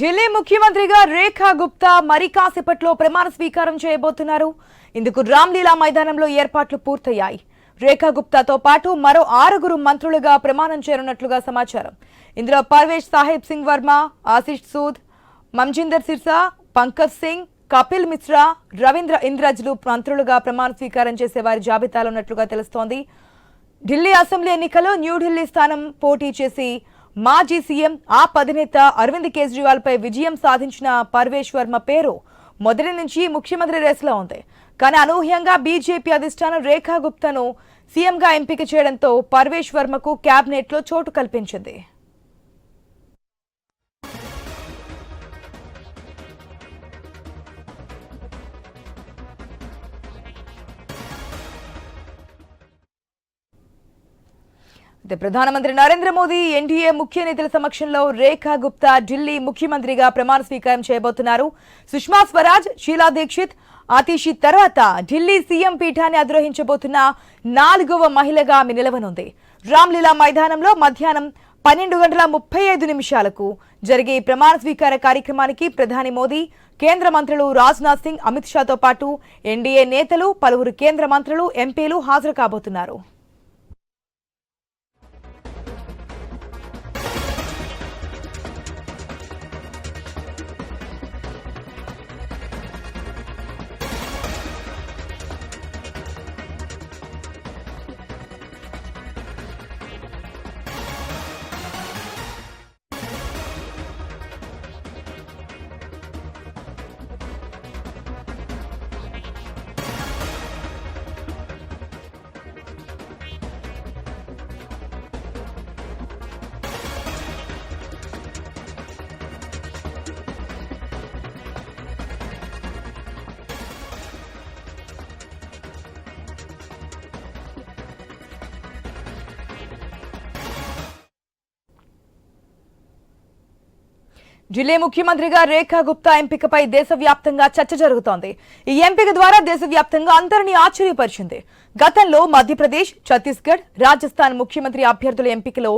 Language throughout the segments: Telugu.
ఢిల్లీ ముఖ్యమంత్రిగా రేఖా గుప్తా మరి కాసేపట్లో ప్రమాణ స్వీకారం చేయబోతున్నారు. ఇందుకు రామ్లీలా మైదానంలో ఏర్పాట్లు పూర్తయ్యాయి. రేఖా గుప్తాతో పాటు మరో ఆరుగురు మంత్రులుగా ప్రమాణం చేరున్నట్లుగా సమాచారం. ఇందులో పర్వేష్ సాహెబ్ సింగ్ వర్మ ఆశిష్ సూద్ మంజిందర్ సిర్సా పంకజ్ సింగ్ కపిల్ మిశ్రా రవీంద్ర ఇంద్రజ్లు మంత్రులుగా ప్రమాణ స్వీకారం చేసే వారి జాబితాలో ఉన్నట్లుగా తెలుస్తోంది. ఢిల్లీ అసెంబ్లీ ఎన్నికల్లో న్యూఢిల్లీ స్థానం పోటీ చేసి మాజీ సీఎం ఆప్ అధినేత అరవింద్ కేజ్రీవాల్ పై విజయం సాధించిన పర్వేష్ వర్మ పేరు మొదటి నుంచి ముఖ్యమంత్రి రేసులో ఉంది. కానీ అనూహ్యంగా బీజేపీ అధిష్టానం రేఖా గుప్తాను సీఎంగా ఎంపిక చేయడంతో పర్వేష్ వర్మకు క్యాబినెట్లో చోటు కల్పించింది. అయితే ప్రధానమంత్రి నరేంద్ర మోదీ ఎన్డీఏ ముఖ్య నేతల సమక్షంలో రేఖా గుప్తా ఢిల్లీ ముఖ్యమంత్రిగా ప్రమాణ స్వీకారం చేయబోతున్నారు. సుష్మా స్వరాజ్ షీలా దీక్షిత్ ఆతిషి తర్వాత ఢిల్లీ సీఎం పీఠాన్ని అధిరోహించబోతున్న నాలుగవ మహిళగా ఆమె నిలవనుంది. రామ్లీలా మైదానంలో మధ్యాహ్నం పన్నెండు గంటల ముప్పై ఐదు నిమిషాలకు జరిగే ప్రమాణ స్వీకార కార్యక్రమానికి ప్రధాని మోదీ కేంద్ర మంత్రులు రాజ్నాథ్ సింగ్ అమిత్ షాతో పాటు ఎన్డీఏ నేతలు పలువురు కేంద్ర మంత్రులు ఎంపీలు హాజరు కాబోతున్నారు. ఢిల్లీ ముఖ్యమంత్రిగా రేఖా గుప్తా ఎంపికపై దేశవ్యాప్తంగా చర్చ జరుగుతోంది. ఈ ఎంపిక ద్వారా దేశవ్యాప్తంగా అందరినీ ఆశ్చర్యపరిచింది. గతంలో మధ్యప్రదేశ్ ఛత్తీస్గఢ్ రాజస్థాన్ ముఖ్యమంత్రి అభ్యర్థుల ఎంపికలో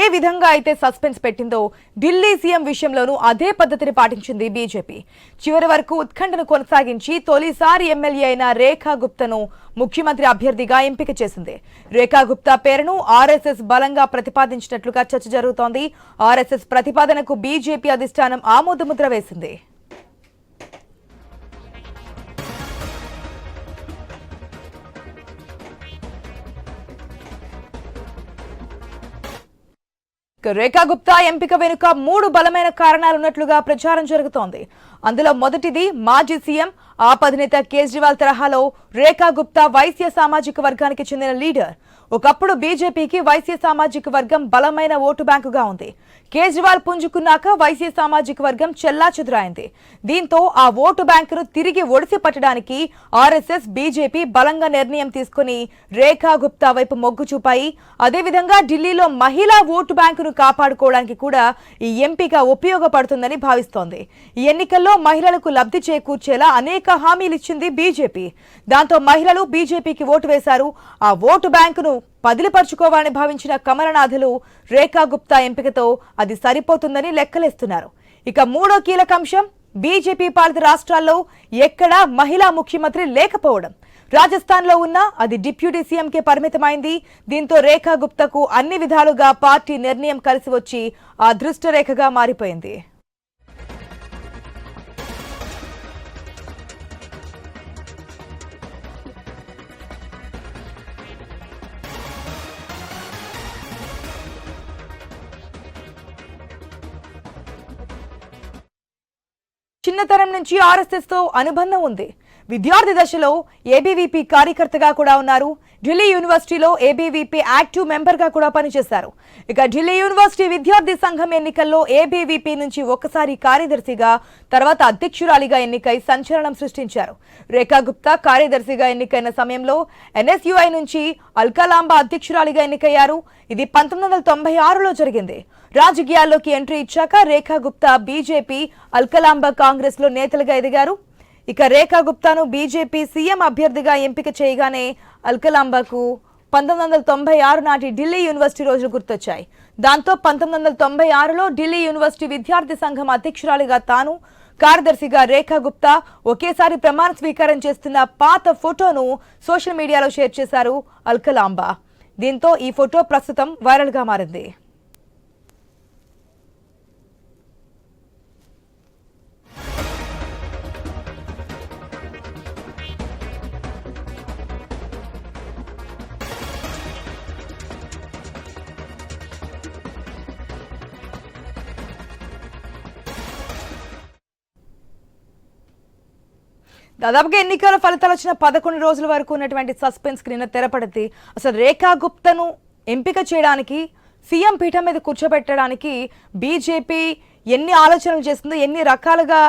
ఏ విధంగా అయితే సస్పెన్స్ పెట్టిందో ఢిల్లీ సీఎం విషయంలోనూ అదే పద్ధతిని పాటించింది బీజేపీ. చివరి వరకు ఉత్కంఠను కొనసాగించి తొలిసారి ఎమ్మెల్యే అయిన రేఖా గుప్తను ముఖ్యమంత్రి అభ్యర్థిగా ఎంపిక చేసింది. రేఖా గుప్తా పేరును ఆర్ఎస్ఎస్ బలంగా ప్రతిపాదించినట్లుగా చర్చ జరుగుతోంది. ఆర్ఎస్ఎస్ ప్రతిపాదనకు బీజేపీ అధిష్టానం ఆమోదముద్ర వేసింది. రేఖా గుప్తా ఎంపిక వెనుక మూడు బలమైన కారణాలున్నట్లుగా ప్రచారం జరుగుతోంది. అందులో మొదటిది మాజీ సీఎం ఆప్ అధినేత కేజ్రీవాల్ తరహాలో రేఖా గుప్తా వైశ్య సామాజిక వర్గానికి చెందిన లీడర్. ఒకప్పుడు బీజేపీకి వైసీ సామాజిక వర్గం బలమైన ఓటు బ్యాంకుగా ఉంది. కేజ్రీవాల్ పుంజుకున్నాక వైసీ సామాజిక వర్గం చెల్లా చెల్లాచెదురైంది దీంతో ఆ ఓటు బ్యాంకును తిరిగి ఒడిసి పట్టడానికి ఆర్ఎస్ఎస్ బీజేపీ బలంగా నిర్ణయం తీసుకుని రేఖా గుప్తా వైపు మొగ్గు చూపాయి. అదేవిధంగా ఢిల్లీలో మహిళా ఓటు బ్యాంకును కాపాడుకోవడానికి కూడా ఈ ఎంపిక ఉపయోగపడుతుందని భావిస్తోంది. ఈ ఎన్నికల్లో మహిళలకు లబ్ధి చేకూర్చేలా అనేక హామీలు ఇచ్చింది బీజేపీ. దాంతో మహిళలు బీజేపీకి ఓటు వేశారు. ఆ ఓటు బ్యాంకును పదిలిపరుచుకోవాలని భావించిన కమలనాథులు రేఖా గుప్తా ఎంపికతో అది సరిపోతుందని లెక్కలేస్తున్నారు. ఇక మూడో కీలక అంశం బీజేపీ పాలిత రాష్ట్రాల్లో ఎక్కడా మహిళా ముఖ్యమంత్రి లేకపోవడం. రాజస్థాన్లో ఉన్న అది డిప్యూటీ సీఎంకే పరిమితమైంది. దీంతో రేఖా గుప్తకు అన్ని విధాలుగా పార్టీ నిర్ణయం కలిసి వచ్చి ఆ దృష్టరేఖగా మారిపోయింది. చిన్నతనం నుంచి ఆర్ఎస్ఎస్తో అనుబంధం ఉంది. విద్యార్థి దశలో ఏబీవీపీ కార్యకర్తగా కూడా ఉన్నారు. ఢిల్లీ యూనివర్సిటీలో ఏబీవీపీ యాక్టివ్ మెంబర్గా కూడా పనిచేశారు. ఇక ఢిల్లీ యూనివర్సిటీ విద్యార్థి సంఘం ఎన్నికల్లో ఏబీవీపీ నుంచి ఒకసారి కార్యదర్శిగా తర్వాత అధ్యక్షురాలిగా ఎన్నికై సంచలనం సృష్టించారు. రేఖా గుప్తా కార్యదర్శిగా ఎన్నికైన సమయంలో ఎన్ఎస్యుఐ నుంచి అల్కాలాంబా అధ్యక్షురాలిగా ఎన్నికయ్యారు. ఇది పంతొమ్మిది వందల తొంభై ఆరులో జరిగింది. రాజకీయాల్లోకి ఎంట్రీ ఇచ్చాక రేఖా గుప్తా బీజేపీ అల్కలాంబా కాంగ్రెస్లో నేతలుగా ఎదిగారు. ఇక రేఖా గుప్తాను బీజేపీ సీఎం అభ్యర్థిగా ఎంపిక చేయగానే అల్కలాంబాకు పంతొమ్మిది వందల తొంభై ఆరు నాటి ఢిల్లీ యూనివర్సిటీ రోజులు గుర్తొచ్చాయి. దాంతో పంతొమ్మిది వందల తొంభై ఆరులో ఢిల్లీ యూనివర్సిటీ విద్యార్థి సంఘం అధ్యక్షురాలిగా తాను కార్యదర్శిగా రేఖా గుప్తా ఒకేసారి ప్రమాణ స్వీకారం చేస్తున్న పాత ఫోటోను సోషల్ మీడియాలో షేర్ చేశారు అల్కలాంబా. దీంతో ఈ ఫోటో ప్రస్తుతం వైరల్గా మారింది. దాదాపుగా ఎన్నికల ఫలితాలు వచ్చిన పదకొండు రోజుల వరకు ఉన్నటువంటి సస్పెన్స్కి నిన్న తెరపడింది. అసలు రేఖా గుప్తను ఎంపిక చేయడానికి సీఎం పీఠం మీద కూర్చోబెట్టడానికి బీజేపీ ఎన్ని ఆలోచనలు చేస్తుందో ఎన్ని రకాలుగా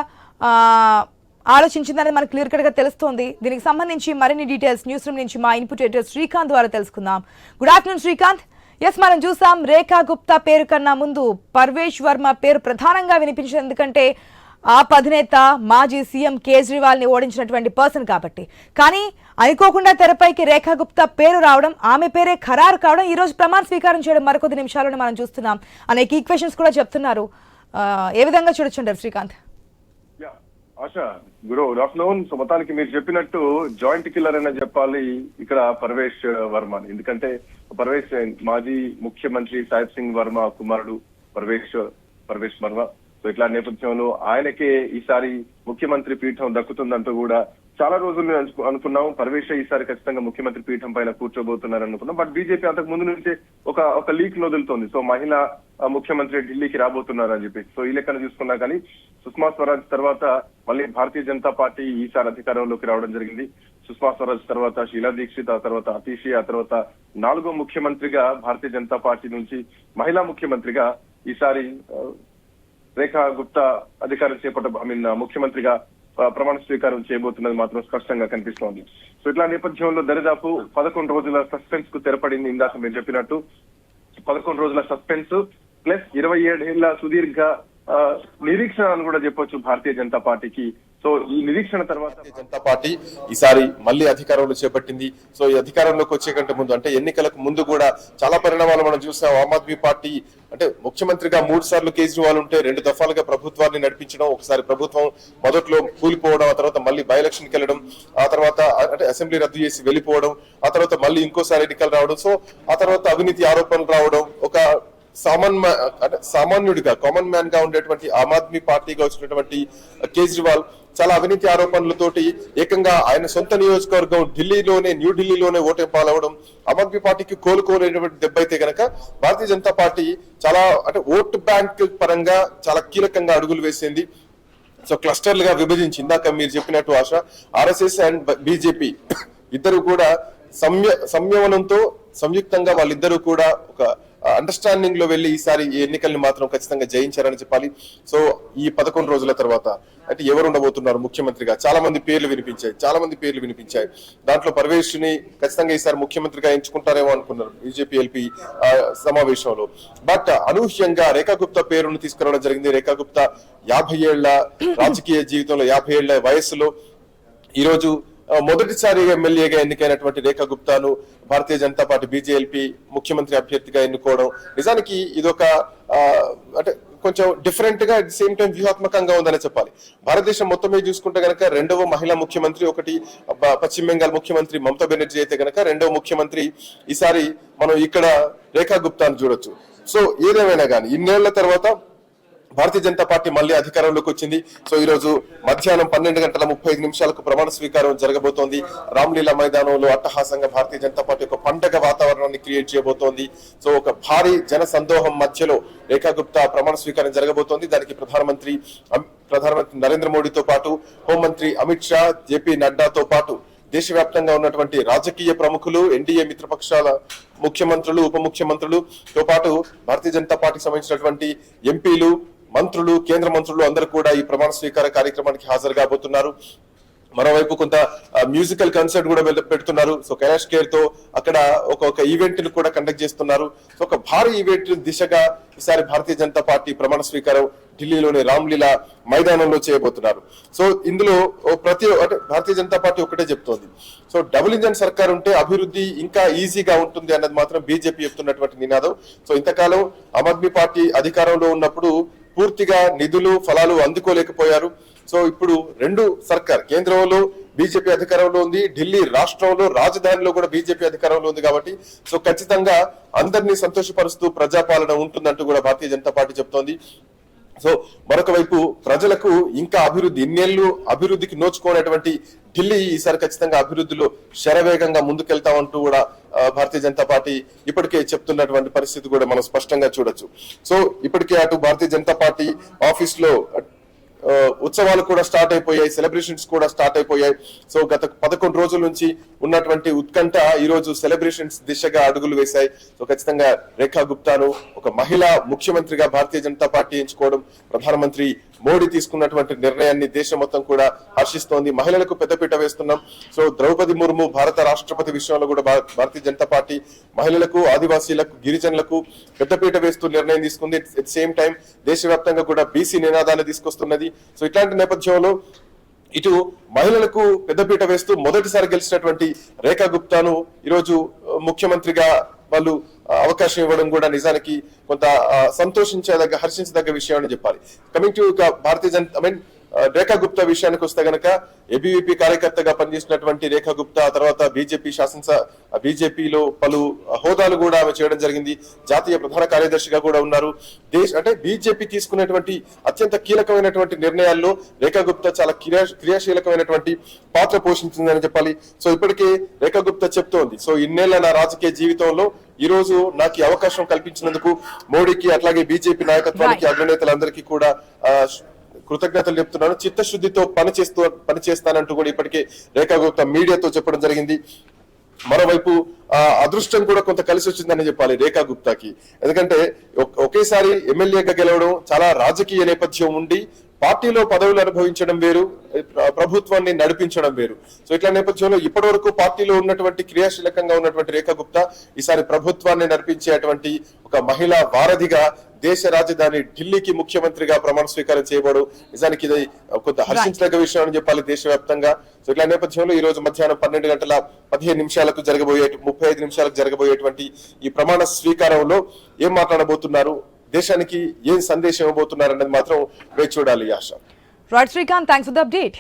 ఆలోచించిందని ఆలోచించిందనేది మనకు క్లియర్ కట్గా తెలుస్తోంది. దీనికి సంబంధించి మరిన్ని డీటెయిల్స్ న్యూస్ రూమ్ నుంచి మా ఇన్పుట్ ఎడిటర్ శ్రీకాంత్ ద్వారా తెలుసుకుందాం. Good afternoon Srikanth. ఎస్ మనం చూసాం రేఖా గుప్తా పేరు కన్నా ముందు పర్వేష్ వర్మ పేరు ప్రధానంగా వినిపించింది. ఎందుకంటే ఆప్ అధినేత మాజీ సీఎం కేజ్రీవాల్ని ఓడించినటువంటి పర్సన్ కాబట్టి. కానీ అనుకోకుండా తెరపైకి రేఖా గుప్తా పేరు రావడం ఆమె పేరే ఖరారు కావడం ఈ రోజు ప్రమాణ స్వీకారం చేయడం మరికొద్ది నిమిషాలను మనం చూస్తున్నాం. అనేక ఈక్వేషన్స్ కూడా చెప్తున్నారు. ఏ విధంగా చూడొచ్చుంటారు శ్రీకాంత్? యా, ఆశ గురు గుడ్ ఆఫ్టర్నూన్ సో మొత్తానికి మీరు చెప్పినట్టు జాయింట్ కిల్లర్ అనే చెప్పాలి ఇక్కడ పర్వేష్ వర్మ ఎందుకంటే పర్వేష్ మాజీ ముఖ్యమంత్రి సాహిబ్ సింగ్ వర్మ కుమారుడు పర్వేష్ పర్వేష్ వర్మ. సో ఇట్లా నేపథ్యంలో ఆయనకే ఈసారి ముఖ్యమంత్రి పీఠం దక్కుతుందంటూ కూడా చాలా రోజులు అనుకు- అనుకున్నాం పర్వేష్ ఈసారి ఖచ్చితంగా ముఖ్యమంత్రి పీఠం పైన కూర్చోబోతున్నారు అనుకున్నాం. బట్ బీజేపీ అంతకు ముందు నుంచే ఒక ఒక లీక్ వదులుతోంది సో మహిళ ముఖ్యమంత్రి ఢిల్లీకి రాబోతున్నారు అని చెప్పి. సో ఈ లెక్కన చూసుకున్నా కానీ సుష్మా స్వరాజ్ తర్వాత మళ్ళీ భారతీయ జనతా పార్టీ ఈసారి అధికారంలోకి రావడం జరిగింది. సుష్మా స్వరాజ్ తర్వాత షీలా దీక్షిత్ ఆ తర్వాత అతీషి ఆ తర్వాత నాలుగో ముఖ్యమంత్రిగా భారతీయ జనతా పార్టీ నుంచి మహిళా ముఖ్యమంత్రిగా ఈసారి రేఖా గుప్తా అధికారం చేపట్ట ఐ మీన్ ముఖ్యమంత్రిగా ప్రమాణ స్వీకారం చేయబోతున్నది మాత్రం స్పష్టంగా కనిపిస్తోంది. సో ఇట్లా నేపథ్యంలో దరిదాపు పదకొండు రోజుల సస్పెన్స్కు తెరపడింది ఇందాక మీరు చెప్పినట్టు. పదకొండు రోజుల సస్పెన్స్ ప్లస్ ఇరవై ఏడేళ్ళ సుదీర్ఘ నిరీక్షణ అని కూడా చెప్పొచ్చు భారతీయ జనతా పార్టీకి. సో ఈ నిరీక్షణ తర్వాత భారతీయ జనతా పార్టీ ఈసారి మళ్ళీ అధికారంలో చేపట్టింది. సో ఈ అధికారంలోకి వచ్చే కంటే ముందు అంటే ఎన్నికలకు ముందు కూడా చాలా పరిణామాలు మనం చూసాం ఆమ్ ఆద్మీ పార్టీ అంటే ముఖ్యమంత్రిగా మూడు సార్లు కేజ్రీవాల్ ఉంటే రెండు దఫాలుగా ప్రభుత్వాన్ని నడిపించడం ఒకసారి ప్రభుత్వం మొదట్లో కూలిపోవడం ఆ తర్వాత మళ్ళీ బై ఎలక్షన్కి వెళ్ళడం ఆ తర్వాత అంటే అసెంబ్లీ రద్దు చేసి వెళ్ళిపోవడం ఆ తర్వాత మళ్ళీ ఇంకోసారి ఎన్నికలు రావడం. సో ఆ తర్వాత అవినీతి ఆరోపణలు రావడం ఒక సామాన్ అంటే సామాన్యుడిగా కామన్ మ్యాన్గా ఉండేటువంటి ఆమ్ ఆద్మీ పార్టీగా వచ్చినటువంటి కేజ్రీవాల్ చాలా అవినీతి ఆరోపణలతోటి ఏకంగా ఆయన సొంత నియోజకవర్గం ఢిల్లీలోనే న్యూఢిల్లీలోనే ఓటే పాలవడం ఆమ్ ఆద్మీ పార్టీకి కోలుకోలేనటువంటి దెబ్బ అయితే గనక భారతీయ జనతా పార్టీ చాలా అంటే ఓటు బ్యాంక్ పరంగా చాలా కీలకంగా అడుగులు వేసింది. సో క్లస్టర్లుగా విభజించి ఇందాక మీరు చెప్పినట్టు ఆశ ఆర్ఎస్ఎస్ అండ్ బీజేపీ ఇద్దరు కూడా సంయ సంయమనంతో సంయుక్తంగా వాళ్ళిద్దరూ కూడా ఒక అండర్స్టాండింగ్లో వెళ్ళి ఈసారి ఈ ఎన్నికల్ని మాత్రం ఖచ్చితంగా జయించారని చెప్పాలి. సో ఈ పదకొండు రోజుల తర్వాత అంటే ఎవరు ఉండబోతున్నారు ముఖ్యమంత్రిగా? చాలా మంది పేర్లు వినిపించాయి. చాలా మంది పేర్లు వినిపించాయి. దాంట్లో పర్వేష్ని ఖచ్చితంగా ఈసారి ముఖ్యమంత్రిగా ఎంచుకుంటారేమో అనుకున్నారు బీజేపీ ఎల్పీ సమావేశంలో. బట్ అనూహ్యంగా రేఖా గుప్తా పేరును తీసుకురావడం జరిగింది. రేఖా గుప్తా యాభై ఏళ్ళ రాజకీయ జీవితంలో యాభై ఏళ్ళ వయసులో ఈ రోజు మొదటిసారి ఎమ్మెల్యేగా ఎన్నికైనటువంటి రేఖా గుప్తాను భారతీయ జనతా పార్టీ బీజేపీ ముఖ్యమంత్రి అభ్యర్థిగా ఎన్నుకోవడం. నిజానికి ఇదొక అంటే కొంచెం డిఫరెంట్గా అట్ సేమ్ టైం వ్యూహాత్మకంగా ఉందనే చెప్పాలి. భారతదేశం మొత్తం మీద చూసుకుంటే గనక రెండవ మహిళా ముఖ్యమంత్రి ఒకటి పశ్చిమ బెంగాల్ ముఖ్యమంత్రి మమతా బెనర్జీ అయితే గనక రెండవ ముఖ్యమంత్రి ఈసారి మనం ఇక్కడ రేఖా గుప్తాను చూడొచ్చు. సో ఏదేమైనా కానీ ఇన్నేళ్ళ తర్వాత భారతీయ జనతా పార్టీ మళ్ళీ అధికారంలోకి వచ్చింది. సో ఈ రోజు మధ్యాహ్నం పన్నెండు గంటల ముప్పై ఐదు నిమిషాలకు ప్రమాణ స్వీకారం జరగబోతోంది. రామ్లీలా మైదానంలో అట్టహాసంగా భారతీయ జనతా పార్టీ ఒక పండగ వాతావరణాన్ని క్రియేట్ చేయబోతోంది. సో ఒక భారీ జన సందోహం మధ్యలో రేఖా గుప్తా ప్రమాణ స్వీకారం జరగబోతోంది. దానికి ప్రధానమంత్రి ప్రధానమంత్రి నరేంద్ర మోడీతో పాటు హోంమంత్రి అమిత్ షా జేపీ నడ్డాతో పాటు దేశవ్యాప్తంగా ఉన్నటువంటి రాజకీయ ప్రముఖులు ఎన్డీఏ మిత్రపక్షాల ముఖ్యమంత్రులు ఉప ముఖ్యమంత్రులు తో పాటు భారతీయ జనతా పార్టీకి సంబంధించినటువంటి ఎంపీలు మంత్రులు కేంద్ర మంత్రులు అందరూ కూడా ఈ ప్రమాణ స్వీకార కార్యక్రమానికి హాజరు కాబోతున్నారు. మరోవైపు కొంత మ్యూజికల్ కన్సర్ట్ కూడా పెడుతున్నారు. సో కైలాష్ కేర్తో అక్కడ ఒక ఒక ఈవెంట్ని కూడా కండక్ట్ చేస్తున్నారు. సో ఒక భారీ ఈవెంట్ దిశగా ఈసారి భారతీయ జనతా పార్టీ ప్రమాణ స్వీకారం ఢిల్లీలోని రామ్లీలా మైదానంలో చేయబోతున్నారు. సో ఇందులో ప్రతి అంటే భారతీయ జనతా పార్టీ ఒకటే చెప్తోంది. సో డబుల్ ఇంజన్ సర్కార్ ఉంటే అభివృద్ధి ఇంకా ఈజీగా ఉంటుంది అన్నది మాత్రం బీజేపీ చెప్తున్నటువంటి నినాదం. సో ఇంతకాలం ఆమ్ ఆద్మీ పార్టీ అధికారంలో ఉన్నప్పుడు పూర్తిగా నిధులు ఫలాలు అందుకోలేకపోయారు. సో ఇప్పుడు రెండు సర్కార్ కేంద్రంలో బీజేపీ అధికారంలో ఉంది ఢిల్లీ రాష్ట్రంలో రాజధానిలో కూడా బీజేపీ అధికారంలో ఉంది కాబట్టి సో ఖచ్చితంగా అందరినీ సంతోషపరుస్తూ ప్రజాపాలన ఉంటుందంటూ కూడా భారతీయ జనతా పార్టీ చెప్తోంది. సో మరొక వైపు ప్రజలకు ఇంకా అభివృద్ధి ఇన్నేళ్ళు అభివృద్ధికి నోచుకోనటువంటి ఢిల్లీ ఈసారి ఖచ్చితంగా అభివృద్ధిలో శరవేగంగా ముందుకెళ్తామంటూ కూడా భారతీయ జనతా పార్టీ ఇప్పటికే చెప్తున్నటువంటి పరిస్థితి కూడా మనం స్పష్టంగా చూడొచ్చు. సో ఇప్పటికే అటు భారతీయ జనతా పార్టీ ఆఫీస్లో ఉత్సవాలు కూడా స్టార్ట్ అయిపోయాయి సెలబ్రేషన్స్ కూడా స్టార్ట్ అయిపోయాయి. సో గత పదకొండు రోజుల నుంచి ఉన్నటువంటి ఉత్కంఠ ఈ రోజు సెలబ్రేషన్స్ దిశగా అడుగులు వేశాయి. సో ఖచ్చితంగా రేఖా గుప్తాను ఒక మహిళా ముఖ్యమంత్రిగా భారతీయ జనతా పార్టీ ఎంచుకోవడం ప్రధానమంత్రి మోడీ తీసుకున్నటువంటి నిర్ణయాన్ని దేశం మొత్తం కూడా హర్షిస్తోంది. మహిళలకు పెద్దపీట వేస్తున్నాం. సో ద్రౌపది ముర్ము భారత రాష్ట్రపతి విషయంలో కూడా భారతీయ జనతా పార్టీ మహిళలకు ఆదివాసీలకు గిరిజనులకు పెద్దపీట వేస్తూ నిర్ణయం తీసుకుంది. ఎట్ సేమ్ టైం దేశవ్యాప్తంగా కూడా బీసీ నినాదాన్ని తీసుకొస్తున్నది. సో ఇట్లాంటి నేపథ్యంలో ఇటు మహిళలకు పెద్దపీట వేస్తూ మొదటిసారి గెలిచినటువంటి రేఖా గుప్తాను ఈరోజు ముఖ్యమంత్రిగా వాళ్ళు అవకాశం ఇవ్వడం కూడా నిజానికి కొంత సంతోషించదగ్గ హర్షించదగ్గ విషయం అని చెప్పాలి. Coming to Bharatiya Janata I mean Rekha Gupta విషయానికి వస్తే గనక ఏబీవీపీ కార్యకర్తగా పనిచేసినటువంటి రేఖా గుప్తా తర్వాత బీజేపీ శాసనస బీజేపీలో పలు హోదాలు కూడా ఆమె చేయడం జరిగింది. జాతీయ ప్రధాన కార్యదర్శిగా కూడా ఉన్నారు. దేశ అంటే బీజేపీ తీసుకునేటువంటి అత్యంత కీలకమైనటువంటి నిర్ణయాల్లో రేఖా గుప్తా చాలా క్రియా క్రియాశీలకమైనటువంటి పాత్ర పోషించిందని చెప్పాలి. సో ఇప్పటికే రేఖా గుప్తా చెప్తోంది. సో ఇన్నేళ్ళ నా రాజకీయ జీవితంలో ఈ రోజు నాకు ఈ అవకాశం కల్పించినందుకు మోడీకి అట్లాగే బీజేపీ నాయకత్వానికి. అగ్రనేతలందరికీ కూడా ఆ, కృతజ్ఞతలు చెప్తున్నాను. చిత్తశుద్ధితో పని చేస్తూ పని చేస్తానంటూ కూడా ఇప్పటికే రేఖా గుప్తా మీడియాతో చెప్పడం జరిగింది. మరోవైపు అదృష్టం కూడా కొంత కలిసి వచ్చిందని చెప్పాలి రేఖా గుప్తాకి. ఎందుకంటే ఒక్- ఒకేసారి ఎమ్మెల్యేగా గెలవడం చాలా రాజకీయ నేపథ్యం ఉండి పార్టీలో పదవులు అనుభవించడం వేరు ప్ర- ప్రభుత్వాన్ని నడిపించడం వేరు. సో ఇట్లా నేపథ్యంలో ఇప్పటి వరకు పార్టీలో ఉన్నటువంటి క్రియాశీలకంగా ఉన్నటువంటి రేఖా గుప్తా ఈసారి ప్రభుత్వాన్ని నడిపించేటువంటి ఒక మహిళా వారధిగా దేశ రాజధాని ఢిల్లీకి ముఖ్యమంత్రిగా ప్రమాణ స్వీకారం చేయబడు నిజానికి ఇది కొంత హర్షించదగ్గ విషయం అని చెప్పాలి దేశవ్యాప్తంగా. సో ఇట్లా నేపథ్యంలో ఈ రోజు మధ్యాహ్నం పన్నెండు గంటల పదిహేను నిమిషాలకు జరగబోయే ముప్పై ఐదు నిమిషాలకు జరగబోయేటువంటి ఈ ప్రమాణ స్వీకారంలో ఏం మాట్లాడబోతున్నారు? దేశానికి ఏం సందేశం ఇవ్వబోతున్నారు అన్నది మాత్రం వేచి చూడాలి Asha. Right Srikanth thanks for the update